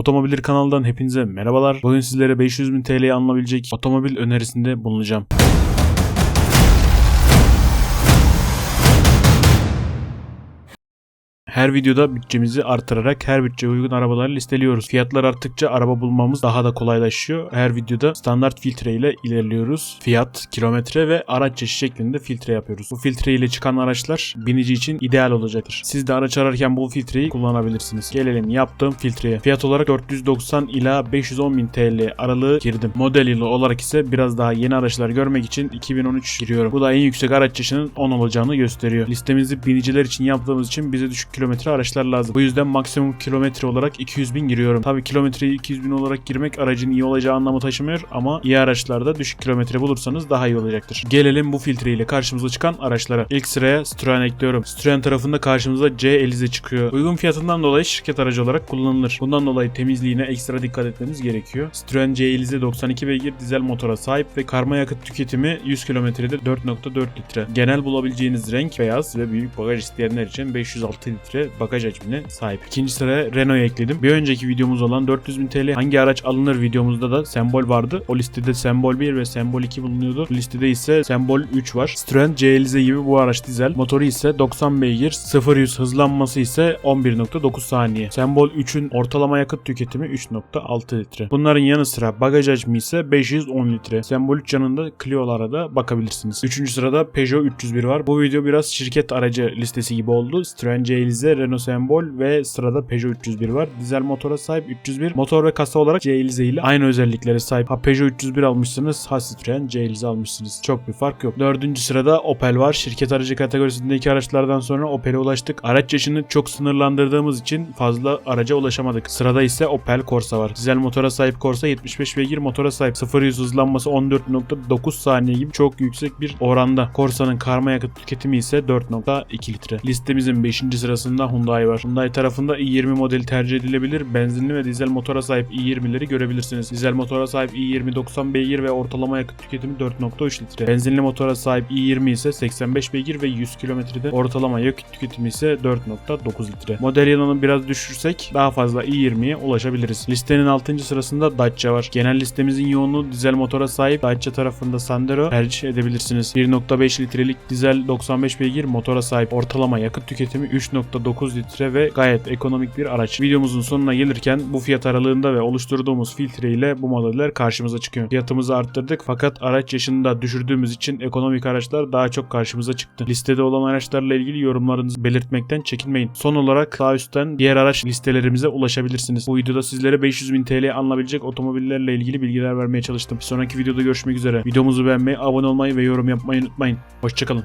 Otomobil kanalından hepinize merhabalar. Bugün sizlere 500 bin TL'ye alınabilecek otomobil önerisinde bulunacağım. Her videoda bütçemizi artırarak her bütçeye uygun arabaları listeliyoruz. Fiyatlar arttıkça araba bulmamız daha da kolaylaşıyor. Her videoda standart filtre ile ilerliyoruz. Fiyat, kilometre ve araç çeşidi şeklinde filtre yapıyoruz. Bu filtre ile çıkan araçlar binici için ideal olacaktır. Siz de araç ararken bu filtreyi kullanabilirsiniz. Gelelim yaptığım filtreye. Fiyat olarak 490 ila 510 bin TL aralığı girdim. Model yılı olarak ise biraz daha yeni araçlar görmek için 2013 giriyorum. Bu da en yüksek araç yaşının 10 olacağını gösteriyor. Listemizi biniciler için yaptığımız için bize düşük kilometre araçlar lazım. Bu yüzden maksimum kilometre olarak 200 bin giriyorum. Tabi kilometreyi 200 bin olarak girmek aracın iyi olacağı anlamı taşımıyor ama iyi araçlarda düşük kilometre bulursanız daha iyi olacaktır. Gelelim bu filtre ile karşımıza çıkan araçlara. İlk sıraya Citroen ekliyorum. Citroen tarafında karşımıza C Elize çıkıyor. Uygun fiyatından dolayı şirket aracı olarak kullanılır. Bundan dolayı temizliğine ekstra dikkat etmemiz gerekiyor. Citroen C Elize 92 beygir dizel motora sahip ve karma yakıt tüketimi 100 kilometrede 4.4 litre. Genel bulabileceğiniz renk beyaz ve büyük bagaj isteyenler için 506 litre bagaj hacmine sahip. İkinci sıraya Renault'u ekledim. Bir önceki videomuz olan 400 bin TL hangi araç alınır videomuzda da sembol vardı. O listede sembol 1 ve sembol 2 bulunuyordu. Bu listede ise sembol 3 var. Citroen C Elize gibi bu araç dizel. Motoru ise 90 beygir. 0-100 hızlanması ise 11.9 saniye. Sembol 3'ün ortalama yakıt tüketimi 3.6 litre. Bunların yanı sıra bagaj hacmi ise 510 litre. Sembol 3 yanında Clio'lara da bakabilirsiniz. Üçüncü sırada Peugeot 301 var. Bu video biraz şirket aracı listesi gibi oldu. Citroen C Elize, Renault Sembol ve sırada Peugeot 301 var. Dizel motora sahip 301. Motor ve kasa olarak C Elize ile aynı özelliklere sahip. Ha Peugeot 301 almışsınız, ha Citroen C Elize almışsınız. Çok bir fark yok. Dördüncü sırada Opel var. Şirket aracı kategorisindeki araçlardan sonra Opel'e ulaştık. Araç yaşını çok sınırlandırdığımız için fazla araca ulaşamadık. Sırada ise Opel Corsa var. Dizel motora sahip Corsa 75 beygir motora sahip. 0-100 hızlanması 14.9 saniye gibi çok yüksek bir oranda. Corsa'nın karma yakıt tüketimi ise 4.2 litre. Listemizin 5. sırasında Hyundai var. Hyundai tarafında i20 modeli tercih edilebilir. Benzinli ve dizel motora sahip i20'leri görebilirsiniz. Dizel motora sahip i20 90 beygir ve ortalama yakıt tüketimi 4.3 litre. Benzinli motora sahip i20 ise 85 beygir ve 100 kilometrede ortalama yakıt tüketimi ise 4.9 litre. Model yılını biraz düşürsek daha fazla i20'ye ulaşabiliriz. Listenin 6. sırasında Dacia var. Genel listemizin yoğunluğu dizel motora sahip Dacia tarafında Sandero tercih edebilirsiniz. 1.5 litrelik dizel 95 beygir motora sahip ortalama yakıt tüketimi 3.9 litre ve gayet ekonomik bir araç. Videomuzun sonuna gelirken bu fiyat aralığında ve oluşturduğumuz filtre ile bu modeller karşımıza çıkıyor. Fiyatımızı arttırdık fakat araç yaşını da düşürdüğümüz için ekonomik araçlar daha çok karşımıza çıktı. Listede olan araçlarla ilgili yorumlarınızı belirtmekten çekinmeyin. Son olarak sağ üstten diğer araç listelerimize ulaşabilirsiniz. Bu videoda sizlere 500 bin TL alınabilecek otomobillerle ilgili bilgiler vermeye çalıştım. Bir sonraki videoda görüşmek üzere. Videomuzu beğenmeyi, abone olmayı ve yorum yapmayı unutmayın. Hoşçakalın.